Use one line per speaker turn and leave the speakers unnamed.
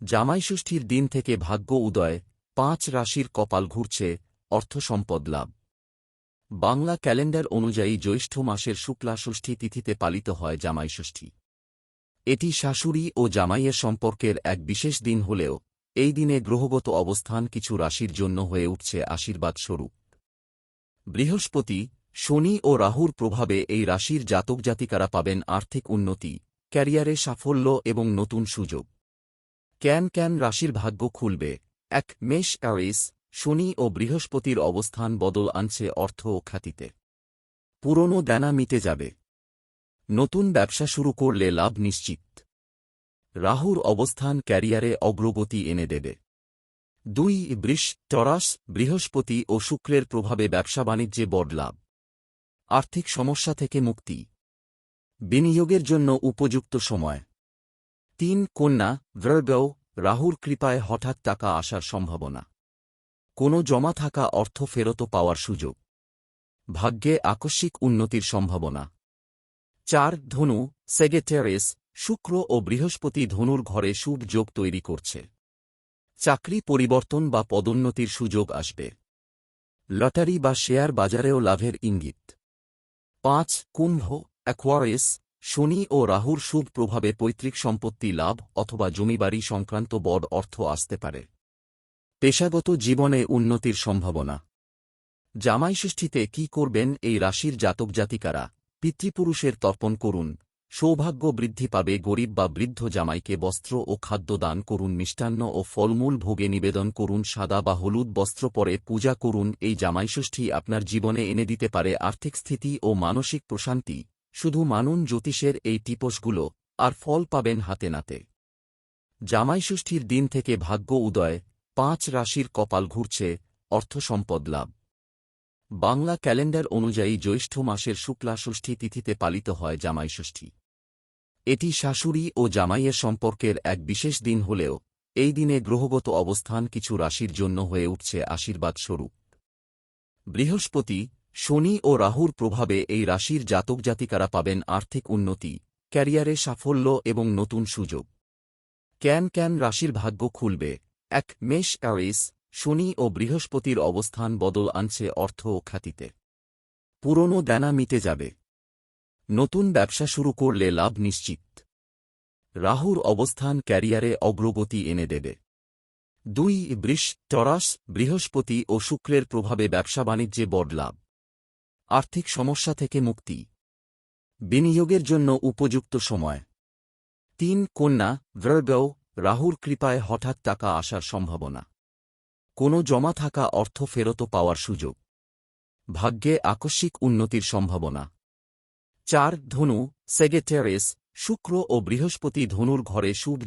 জামাইষষ্ঠীর দিন থেকে ভাগ্য উদয়, পাঁচ রাশির কপাল ঘুরছে অর্থ সম্পদ লাভ। বাংলা ক্যালেন্ডার অনুযায়ী জ্যৈষ্ঠ মাসের শুক্লা ষষ্ঠী তিথিতে পালিত হয় জামাইষষ্ঠী। এটি শাশুড়ি ও জামাইয়ের সম্পর্কের এক বিশেষ দিন হলেও, এই দিনে গ্রহগত অবস্থান কিছু রাশির জন্য হয়ে উঠছে আশীর্বাদ স্বরূপ। বৃহস্পতি, শনি ও রাহুর প্রভাবে এই রাশির জাতক জাতিকারা পাবেন আর্থিক উন্নতি, ক্যারিয়ারে সাফল্য এবং নতুন সুযোগ। ক্যান ক্যান রাশির ভাগ্য খুলবে। এক, মেষ, অ্যারিস, শনি ও বৃহস্পতির অবস্থান বদল আনছে অর্থ ও খ্যাতিতে। পুরনো দেনা মিটে যাবে। নতুন ব্যবসা শুরু করলে লাভ নিশ্চিত। রাহুর অবস্থান ক্যারিয়ারে অগ্রগতি এনে দেবে। দুই, বৃষ, টরাস, বৃহস্পতি ও শুক্রের প্রভাবে ব্যবসা বাণিজ্যে বড় লাভ। আর্থিক সমস্যা থেকে মুক্তি। বিনিয়োগের জন্য উপযুক্ত সময়। তিন কন্যা ভ্রগৌ রাহুর কৃপায় হঠাৎ টাকা আসার সম্ভাবনা। কোনো জমা থাকা অর্থ ফেরত পাওয়ার সুযোগ। ভাগ্যে আকস্মিক উন্নতির সম্ভাবনা। চার, ধনু, সেগেটেরেস, শুক্র ও বৃহস্পতি ধনুর ঘরে শুভ যোগ তৈরি করছে। চাকরি পরিবর্তন বা পদোন্নতির সুযোগ আসবে। লটারি বা শেয়ার বাজারেও লাভের ইঙ্গিত। পাঁচ, কুম্ভ অ্যাকোয়ারিস শনি ও রাহুর শুভ প্রভাবে পৈতৃক সম্পত্তি লাভ অথবা জমিবাড়ি সংক্রান্ত বড় অর্থ আসতে পারে। পেশাগত জীবনে উন্নতির সম্ভাবনা। জামাইষষ্ঠীতে কি করবেন এই রাশির জাতক জাতিকারা? পিতৃপুরুষের তর্পণ করুন। সৌভাগ্য বৃদ্ধি পাবে গরিব বা বৃদ্ধ জামাইকে বস্ত্র ও খাদ্য দান করুন, মিষ্টান্ন ও ফলমূল ভোগে নিবেদন করুন, সাদা বা হলুদ বস্ত্র পরে পূজা করুন, এই জামাইষষ্ঠী আপনার জীবনে এনে দিতে পারে আর্থিক স্থিতি ও মানসিক প্রশান্তি। শুধু মানুন জ্যোতিষের এই টিপসগুলো আর ফল পাবেন হাতে নাতে। জামাইষষ্ঠীর দিন থেকে ভাগ্য উদয়, পাঁচ রাশির কপাল ঘুরছে, অর্থ সম্পদ লাভ। বাংলা ক্যালেন্ডার অনুযায়ী জ্যৈষ্ঠ মাসের শুক্লা ষষ্ঠী তিথিতে পালিত হয় জামাইষষ্ঠী। এটি শাশুড়ি ও জামাইয়ের সম্পর্কের এক বিশেষ দিন হলেও এই দিনে গ্রহগত অবস্থান কিছু রাশির জন্য হয়ে উঠছে আশীর্বাদ স্বরূপ। বৃহস্পতি শনি ও রাহুর প্রভাবে এই রাশির জাতক জাতিকারা পাবেন আর্থিক উন্নতি, ক্যারিয়ারে সাফল্য এবং নতুন সুযোগ। ক্যান ক্যান রাশির ভাগ্য খুলবে। এক মেষ অ্যারিস, শনি ও বৃহস্পতির অবস্থান বদল আনছে অর্থ ও খ্যাতিতে। পুরনো দেনা মিটে যাবে। নতুন ব্যবসা শুরু করলে লাভ নিশ্চিত। রাহুর অবস্থান ক্যারিয়ারে অগ্রগতি এনে দেবে। দুই বৃষ, টরাস, বৃহস্পতি ও শুক্রের প্রভাবে ব্যবসা বাণিজ্যে বড় লাভ। আর্থিক সমস্যা থেকে মুক্তি। বিনিয়োগের জন্য উপযুক্ত সময়। তিন, কন্যা ভ্রগৌ রাহুর কৃপায় হঠাৎ টাকা আসার সম্ভাবনা। কোনো জমা থাকা অর্থ ফেরত পাওয়ার সুযোগ। ভাগ্যে আকস্মিক উন্নতির সম্ভাবনা। চার, ধনু, সেগেটেরেস, শুক্র ও বৃহস্পতি ধনুর ঘরে শুভ